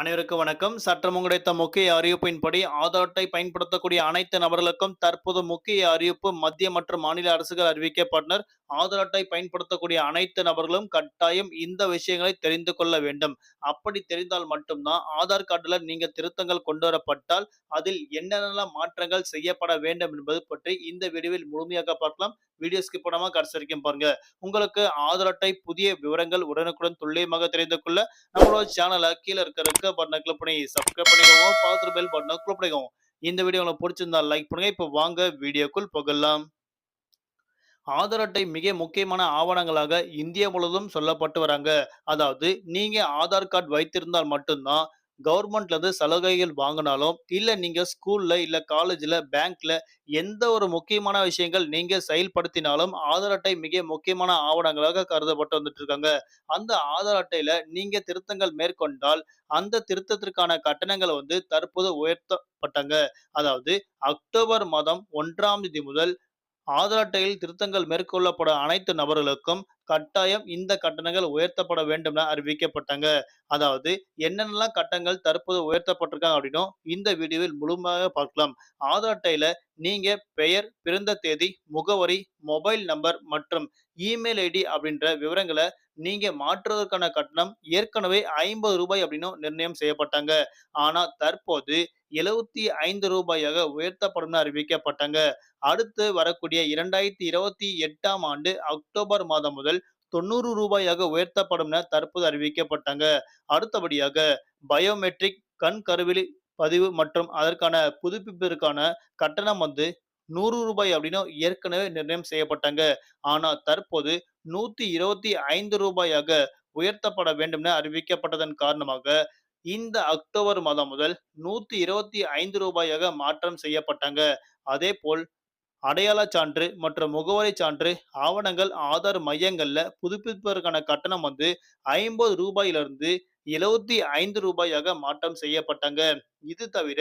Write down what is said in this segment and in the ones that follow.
அனைவருக்கும் வணக்கம். சட்டம் கிடைத்த முக்கிய அறிவிப்பின்படி ஆதார் அட்டை பயன்படுத்தக்கூடிய அனைத்து நபர்களுக்கும் தற்போது முக்கிய அறிவிப்பு மத்திய மற்றும் மாநில அரசுகள் அறிவிக்கப்பட்டனர். ஆதார் அட்டை பயன்படுத்தக்கூடிய அனைத்து நபர்களும் கட்டாயம் இந்த விஷயங்களை தெரிந்து கொள்ள வேண்டும். அப்படி தெரிந்தால் மட்டும்தான் ஆதார் கார்டுல நீங்கள் திருத்தங்கள் கொண்டு வரப்பட்டால் அதில் என்னென்ன மாற்றங்கள் செய்யப்பட வேண்டும் என்பது பற்றி இந்த வீடியோவில் முழுமையாக பார்க்கலாம். வீடியோ ஸ்கிப் பண்ணாம கடைசி வரைக்கும் பாருங்க. உங்களுக்கு ஆதார் அட்டை புதிய விவரங்கள் உடனுக்குடன் துல்லியமாக தெரிந்து கொள்ள நம்மளோட சேனலை கீழே இருக்க இருக்க பட்டனை கிளிக் பண்ணி சப்ஸ்கிரைப் பண்ணிக்கோங்க. பார்த்து பெல் பட்டனை கிளிக் பண்ணிக்கோங்க. இந்த வீடியோ உங்களுக்கு பிடிச்சிருந்தா லைக் பண்ணுங்க. இப்போ வாங்க வீடியோக்குள் போகலாம். ஆதார் அட்டை மிக முக்கியமான ஆவணங்களாக இந்தியா முழுவதும் சொல்லப்பட்டு வராங்க. அதாவது நீங்க ஆதார் கார்டு வைத்திருந்தால் மட்டும்தான் கவர்மெண்ட்ல இருந்து சலுகைகள் வாங்கினாலும் இல்ல நீங்க ஸ்கூல்ல இல்ல காலேஜ்ல பேங்க்ல எந்த ஒரு முக்கியமான விஷயங்கள் நீங்க செயல்படுத்தினாலும் ஆதார் அட்டை மிக முக்கியமான ஆவணங்களாக கருதப்பட்டு வந்துட்டு இருக்காங்க. அந்த ஆதார் அட்டையில நீங்க திருத்தங்கள் மேற்கொண்டால் அந்த திருத்தத்திற்கான கட்டணங்களை வந்து தற்போது உயர்த்தப்பட்டாங்க. அதாவது அக்டோபர் மாதம் ஒன்றாம் தேதி முதல் ஆதார் அட்டையில் திருத்தங்கள் மேற்கொள்ளப்பட அனைத்து நபர்களுக்கும் கட்டாயம் இந்த கட்டணங்கள் உயர்த்தப்பட வேண்டும் என அறிவிக்கப்பட்டாங்க. அதாவது என்னென்னலாம் கட்டணங்கள் தற்போது உயர்த்தப்பட்டிருக்காங்க அப்படின்னும் இந்த வீடியோவில் முழுமையாக பார்க்கலாம். ஆதார் அட்டையில நீங்க பெயர் பிறந்த தேதி முகவரி மொபைல் நம்பர் மற்றும் இமெயில் ஐடி அப்படின்ற விவரங்களை நீங்க மாற்றுவதற்கான கட்டணம் ஏற்கனவே ஐம்பது ரூபாய் அப்படின்னும் நிர்ணயம் செய்யப்பட்டாங்க. ஆனா தற்போது எழுவத்தி ஐந்து ரூபாயாக உயர்த்தப்படும் அறிவிக்கப்பட்டாங்க. அடுத்து வரக்கூடிய இரண்டாயிரத்தி இருபத்தி எட்டாம் ஆண்டு அக்டோபர் மாதம் முதல் தொண்ணூறு ரூபாயாக உயர்த்தப்படும் என தற்போது அறிவிக்கப்பட்டாங்க. அடுத்தபடியாக பயோமெட்ரிக் கண் கருவிலி பதிவு மற்றும் அதற்கான புதுப்பிப்பிற்கான கட்டணம் வந்து நூறு ரூபாய் அப்படின்னு ஏற்கனவே நிர்ணயம் செய்யப்பட்டாங்க. ஆனால் தற்போது நூத்தி இருபத்தி ஐந்து ரூபாயாக உயர்த்தப்பட வேண்டும் என அறிவிக்கப்பட்டதன் காரணமாக இந்த அக்டோபர் மாதம் முதல் நூத்தி இருபத்தி ஐந்து ரூபாயாக மாற்றம் செய்யப்பட்டாங்க. அதே போல் அடையாள சான்று மற்றும் முகவரி சான்று ஆவணங்கள் ஆதார் மையங்கள்ல புதுப்பிப்பதற்கான கட்டணம் வந்து ஐம்பது ரூபாயிலிருந்து எழுவத்தி ஐந்து ரூபாயாக மாற்றம் செய்யப்பட்டாங்க. இது தவிர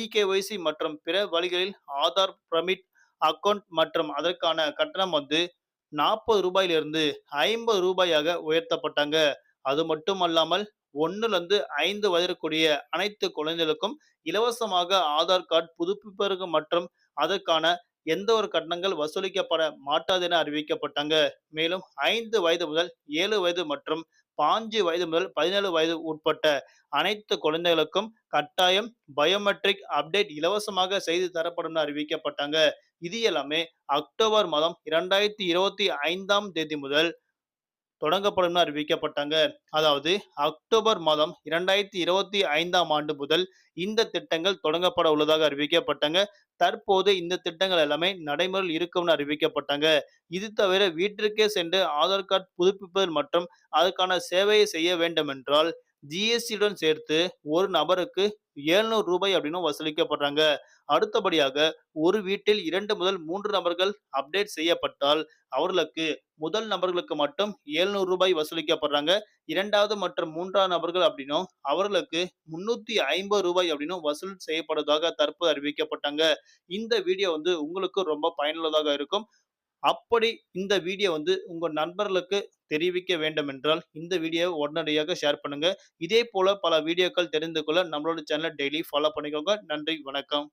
இகேஒய்சி மற்றும் பிற வழிகளில் ஆதார் பிரமிட் அக்கவுண்ட் மற்றும் அதற்கான கட்டணம் வந்து நாற்பது ரூபாயிலிருந்து ஐம்பது ரூபாயாக உயர்த்தப்பட்டாங்க. அது மட்டுமல்லாமல் ஒன்னுலேருந்து ஐந்து வயதிற்குரிய அனைத்து குழந்தைகளுக்கும் இலவசமாக ஆதார் கார்டு புதுப்பிப்பதற்கு மற்றும் அதற்கான எந்த ஒரு கட்டணங்கள் வசூலிக்கப்பட மாட்டாது என அறிவிக்கப்பட்டாங்க. மேலும் ஐந்து வயது முதல் ஏழு வயது மற்றும் பாஞ்சு வயது முதல் பதினேழு வயது உட்பட்ட அனைத்து குழந்தைகளுக்கும் கட்டாயம் பயோமெட்ரிக் அப்டேட் இலவசமாக செய்து தரப்படும் என அறிவிக்கப்பட்டாங்க. இது எல்லாமே அக்டோபர் மாதம் இரண்டாயிரத்தி இருபத்தி ஐந்தாம் தேதி முதல் தொடங்கப்படும் என அறிவிக்கப்பட்டாங்க. அதாவது அக்டோபர் மாதம் இரண்டாயிரத்தி இருபத்தி ஐந்தாம் ஆண்டு முதல் இந்த திட்டங்கள் தொடங்கப்பட உள்ளதாக அறிவிக்கப்பட்டாங்க. தற்போது இந்த திட்டங்கள் எல்லாமே நடைமுறையில் இருக்கும்னு அறிவிக்கப்பட்டாங்க. இது தவிர வீட்டிற்கே சென்று ஆதார் கார்டு புதுப்பிப்பது மற்றும் அதற்கான சேவையை செய்ய வேண்டும் என்றால் ஜிஎஸ்டியுடன் சேர்த்து ஒரு நபருக்கு எழுநூறு ரூபாய் அப்படின்னு வசூலிக்கப்படுறாங்க. அடுத்தபடியாக ஒரு வீட்டில் இரண்டு முதல் மூன்று நபர்கள் அப்டேட் செய்யப்பட்டால் அவர்களுக்கு முதல் நபர்களுக்கு மட்டும் எழுநூறு ரூபாய் வசூலிக்கப்படுறாங்க. இரண்டாவது மற்றும் மூன்றாவது நபர்கள் அப்படின்னும் அவர்களுக்கு முன்னூத்தி ஐம்பது ரூபாய் அப்படின்னும் வசூல் செய்யப்படுவதாக தற்போது அறிவிக்கப்பட்டாங்க. இந்த வீடியோ வந்து உங்களுக்கு ரொம்ப பயனுள்ளதாக இருக்கும். அப்படி இந்த வீடியோ வந்து உங்கள் நண்பர்களுக்கு தெரிவிக்க வேண்டும் என்றால் இந்த வீடியோவை உடனடியாக ஷேர் பண்ணுங்க. இதே போல பல வீடியோக்கள் தெரிந்து கொள்ள நம்மளோட சேனலை டெய்லி ஃபாலோ பண்ணிக்கோங்க. நன்றி வணக்கம்.